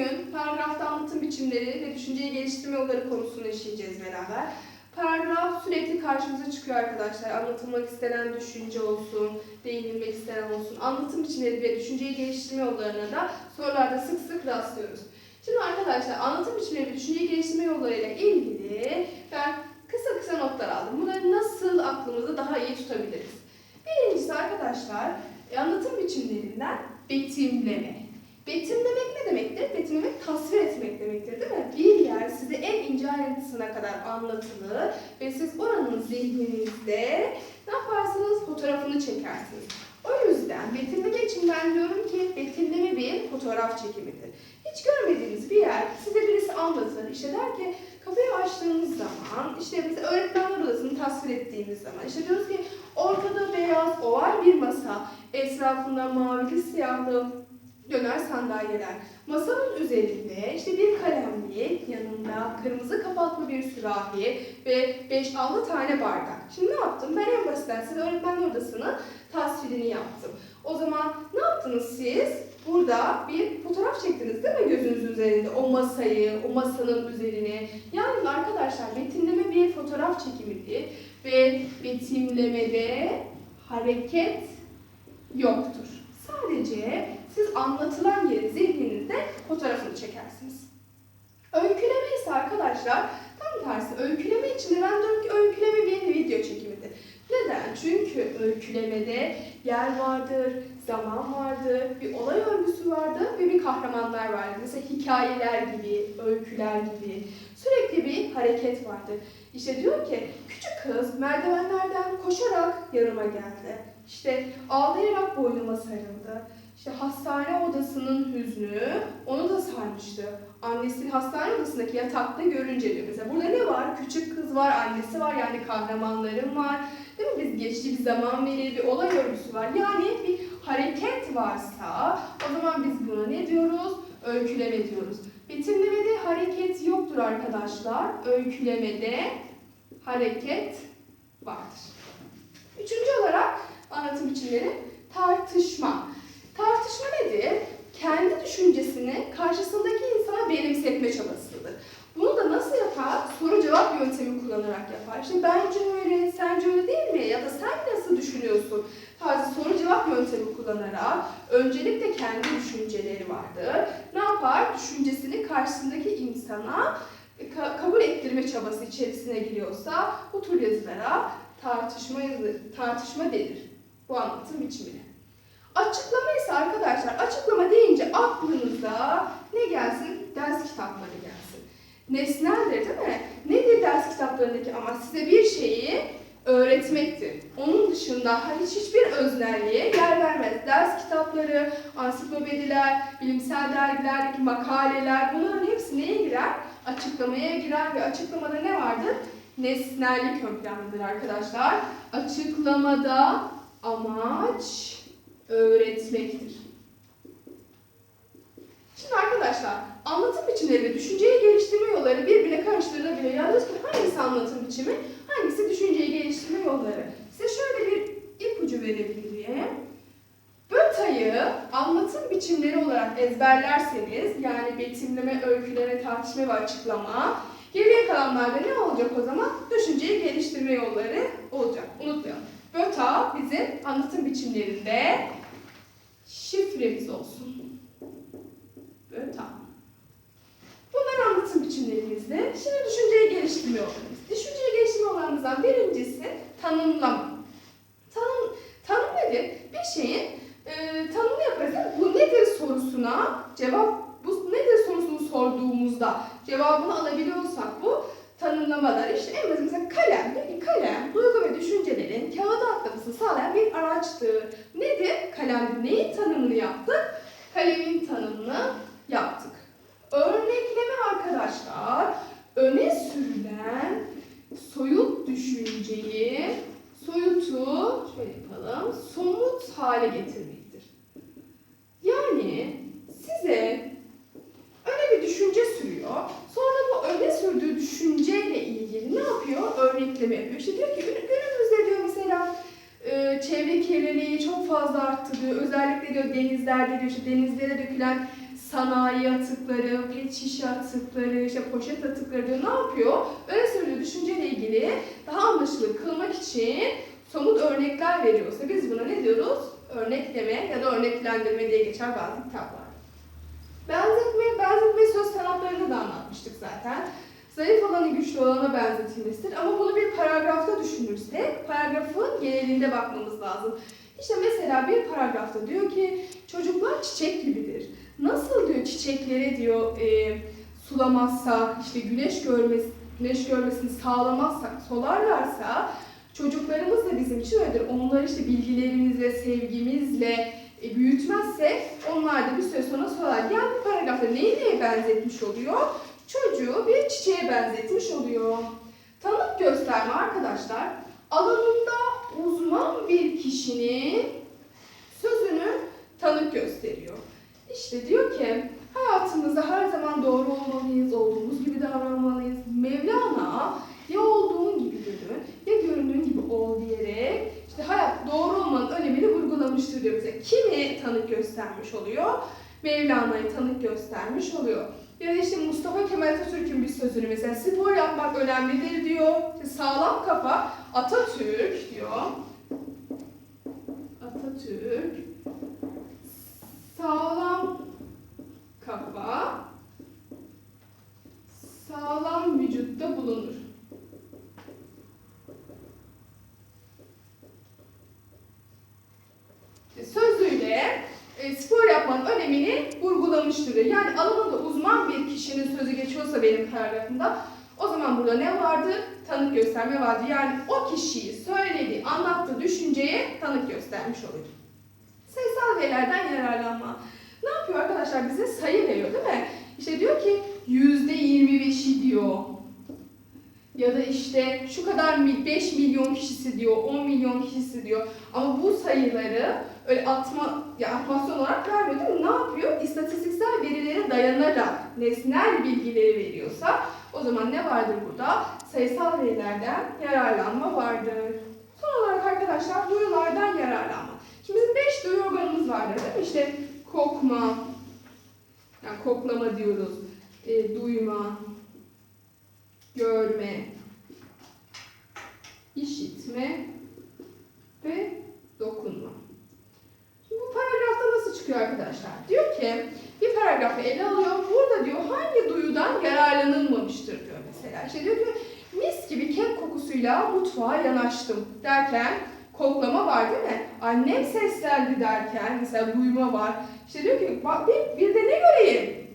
bugün paragrafta anlatım biçimleri ve düşünceyi geliştirme yolları konusunu işleyeceğiz beraber. Paragraf sürekli karşımıza çıkıyor arkadaşlar. Anlatılmak istenen düşünce olsun, değinilmek istenen olsun. Anlatım biçimleri ve düşünceyi geliştirme yollarına da sorularda sık sık rastlıyoruz. Şimdi arkadaşlar anlatım biçimleri ve düşünceyi geliştirme yollarıyla ilgili ben kısa kısa notlar aldım. Bunları nasıl aklımızda daha iyi tutabiliriz? Birincisi arkadaşlar e, anlatım biçimlerinden betimleme. Betimlemek ne demektir? Etmek demektir değil mi? Bir yer size en ince ayrıntısına kadar anlatılır ve siz oranın zihninizde ne yaparsınız? Fotoğrafını çekersiniz. O yüzden betimleme için ben diyorum ki betimleme bir fotoğraf çekimidir. Hiç görmediğiniz bir yer size birisi anlatır. İşte der ki kafayı açtığınız zaman, işte mesela öğretmenler odasını tasvir ettiğimiz zaman, işte diyoruz ki ortada beyaz oval bir masa, etrafında mavili siyahlı döner sandalyeler. Masanın üzerinde işte bir kalemlik, yanında kırmızı kapaklı bir sürahi ve 5-6 tane bardak. Şimdi ne yaptım? Ben en basitten size öğretmenler odasını tasvirini yaptım. O zaman ne yaptınız siz? Burada bir fotoğraf çektiniz değil mi gözünüzün üzerinde? O masayı, o masanın üzerine. Yani arkadaşlar betimleme bir fotoğraf çekimidir ve betimlemede hareket yoktur. Sadece siz anlatılan yeri zihninizde fotoğrafını çekersiniz. Öyküleme ise arkadaşlar tam tersi. Öyküleme için ben diyorum ki öyküleme bir video çekimidir. Neden? Çünkü öykülemede yer vardır, zaman vardır, bir olay örgüsü vardır ve bir kahramanlar vardır. Mesela hikayeler gibi, öyküler gibi. Sürekli bir hareket vardır. İşte diyor ki küçük kız merdivenlerden koşarak yanıma geldi. İşte ağlayarak boynuma sarıldı. İşte hastane odasının hüznü onu da sarmıştı. Annesini hastane odasındaki yatakta görünce diyor. Mesela burada ne var? Küçük kız var, annesi var yani kahramanlarım var. Değil mi? Biz geçici bir zaman verili bir olay örgüsü var. Yani bir hareket varsa o zaman biz buna ne diyoruz? Öyküleme diyoruz. Betimlemede hareket yoktur arkadaşlar. Öykülemede hareket vardır. Üçüncü olarak anlatım biçimleri tartışma. Düşüncesini karşısındaki insana benimsetme çabasıdır. Bunu da nasıl yapar? Soru cevap yöntemi kullanarak yapar. İşte bence öyle, sence öyle değil mi? Ya da sen nasıl düşünüyorsun? Tarzı soru cevap yöntemi kullanarak öncelikle kendi düşünceleri vardır. Ne yapar? Düşüncesini karşısındaki insana ka- kabul ettirme çabası içerisine giriyorsa bu tür yazılara tartışma yazı, tartışma denir. Bu anlatım biçimine. Açıklama ise arkadaşlar açıklama deyince aklınıza ne gelsin? Ders kitapları gelsin. Nesneldir değil mi? Nedir ders kitaplarındaki ama size bir şeyi öğretmektir. Onun dışında hiç hiçbir öznelliğe yer vermez. Ders kitapları, ansiklopediler, bilimsel dergilerdeki makaleler bunların hepsi neye girer? Açıklamaya girer ve açıklamada ne vardır? Nesnellik ön arkadaşlar. Açıklamada amaç öğretmektir. Şimdi arkadaşlar anlatım biçimleri ve düşünceyi geliştirme yolları birbirine karıştırılabiliyor. Yalnız ki hangisi anlatım biçimi, hangisi düşünceyi geliştirme yolları? Size şöyle bir ipucu verebilirim. BÖTA'yı anlatım biçimleri olarak ezberlerseniz yani betimleme, öyküleme, tartışma ve açıklama geriye kalanlarda ne olacak o zaman? Düşünceyi geliştirme yolları olacak. Unutmayalım. BÖTA bizim anlatım biçimlerinde şifremiz olsun. BÖTA. Bunlar anlatım biçimlerimizde. Şimdi düşünceyi geliştirme yollarımız. Düşünceyi geliştirme yollarımızdan birincisi tanımlama. Tanım, tanım nedir? Bir şeyin e, tanımını yaparız. Bu nedir sorusuna cevap, bu nedir sorusunu sorduğumuzda cevabını alabiliyorsak bu tanımlamalar. İşte en basit mesela kalem. Peki kalem, duygu ve düşüncelerin kağıda atlamasını sağlayan bir araçtır. Nedir? Kalem neyin tanımını yaptık? Kalemin tanımını yaptık. Örnekleme arkadaşlar, öne sürülen soyut düşünceyi, soyutu, şöyle yapalım, somut hale getirmektir. Yani size öne bir düşünce sürüyor, sonra bu öne sürdüğü düşünceyle ilgili ne yapıyor? Yapıyor. İşte diyor ki "Gün- günümüzde diyor mesela e, çevre kirliliği çok fazla arttı diyor. Özellikle diyor denizlerde diyor işte denizlere dökülen sanayi atıkları, pet şişe atıkları, işte poşet atıkları diyor. Ne yapıyor? Öyle söylüyor düşünceyle ilgili daha anlaşılır kılmak için somut örnekler veriyorsa biz buna ne diyoruz? Örnekleme ya da örneklendirme diye geçer bazı kitaplar. Benzetme, benzetme söz sanatlarını da anlatmıştık zaten. Zayıf olanı güçlü olana benzetilmesidir. Ama bunu bir paragrafta düşünürsek, paragrafın genelinde bakmamız lazım. İşte mesela bir paragrafta diyor ki, çocuklar çiçek gibidir. Nasıl diyor çiçeklere diyor e, sulamazsak, işte güneş görmesi, güneş görmesini sağlamazsak, solarlarsa çocuklarımız da bizim için öyledir. Onları işte bilgilerimizle, sevgimizle e, büyütmezsek onlar da bir süre sonra solar. Yani bu paragrafta neyi neye benzetmiş oluyor? Çocuğu bir çiçeğe benzetmiş oluyor. Tanık gösterme arkadaşlar, alanında uzman bir kişinin sözünü tanık gösteriyor. İşte diyor ki hayatımızda her zaman doğru olmalıyız, olduğumuz gibi davranmalıyız. Mevlana ya olduğun gibi görün ya göründüğün gibi ol diyerek işte hayat doğru olmanın önemini vurgulamıştır diyor bize. Kimi tanık göstermiş oluyor? Mevlana'yı tanık göstermiş oluyor. Ya da işte Mustafa Kemal Atatürk'ün bir sözünü mesela spor yapmak önemlidir diyor. İşte sağlam kafa Atatürk diyor. Atatürk sağlam kafa sağlam vücutta bulunur. E, Sözüyle e, spor yapmanın önemini vurgulamıştır. Yani alanında uzman bir kişinin sözü geçiyorsa benim paragrafımda o zaman burada ne vardı? Tanık gösterme vardı. Yani o kişiyi söylediği, anlattığı düşünceye tanık göstermiş oluyor. Sayısal verilerden yararlanma. Ne yapıyor arkadaşlar? Bize sayı veriyor değil mi? İşte diyor ki yüzde yirmi beşi diyor. Ya da işte şu kadar mil- 5 milyon kişisi diyor, 10 milyon kişisi diyor. Ama bu sayıları öyle atma, ya atmasyon olarak vermiyor? Ne yapıyor? İstatistiksel verilere dayanarak nesnel bilgileri veriyorsa o zaman ne vardır burada? Sayısal verilerden yararlanma vardır. Son olarak arkadaşlar duyulardan yararlanma. Şimdi bizim 5 duyu organımız vardır değil mi? İşte kokma, yani koklama diyoruz, e, duyma, görme, işitme ve dokunma. Şimdi bu paragrafta nasıl çıkıyor arkadaşlar? Diyor ki bir paragrafı ele alıyor. Burada diyor hangi duyudan yararlanılmamıştır diyor mesela. İşte diyor ki mis gibi kek kokusuyla mutfağa yanaştım derken koklama var değil mi? Annem seslendi derken mesela duyma var. İşte diyor ki bak bir, bir de ne göreyim?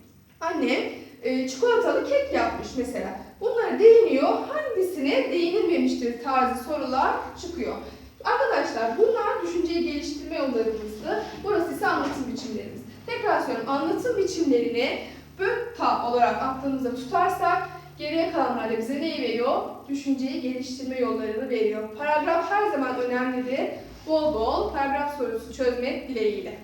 Annem e, çikolatalı kek yapmış mesela. Bunlara değiniyor. Hangisine değinilmemiştir tarzı sorular çıkıyor. Arkadaşlar bunlar düşünceyi geliştirme yollarımızdı. Burası ise anlatım biçimlerimiz. Tekrar söylüyorum anlatım biçimlerini BÖKTA olarak aklımızda tutarsak geriye kalanlar da bize neyi veriyor? Düşünceyi geliştirme yollarını veriyor. Paragraf her zaman önemlidir. Bol bol paragraf sorusu çözmek dileğiyle.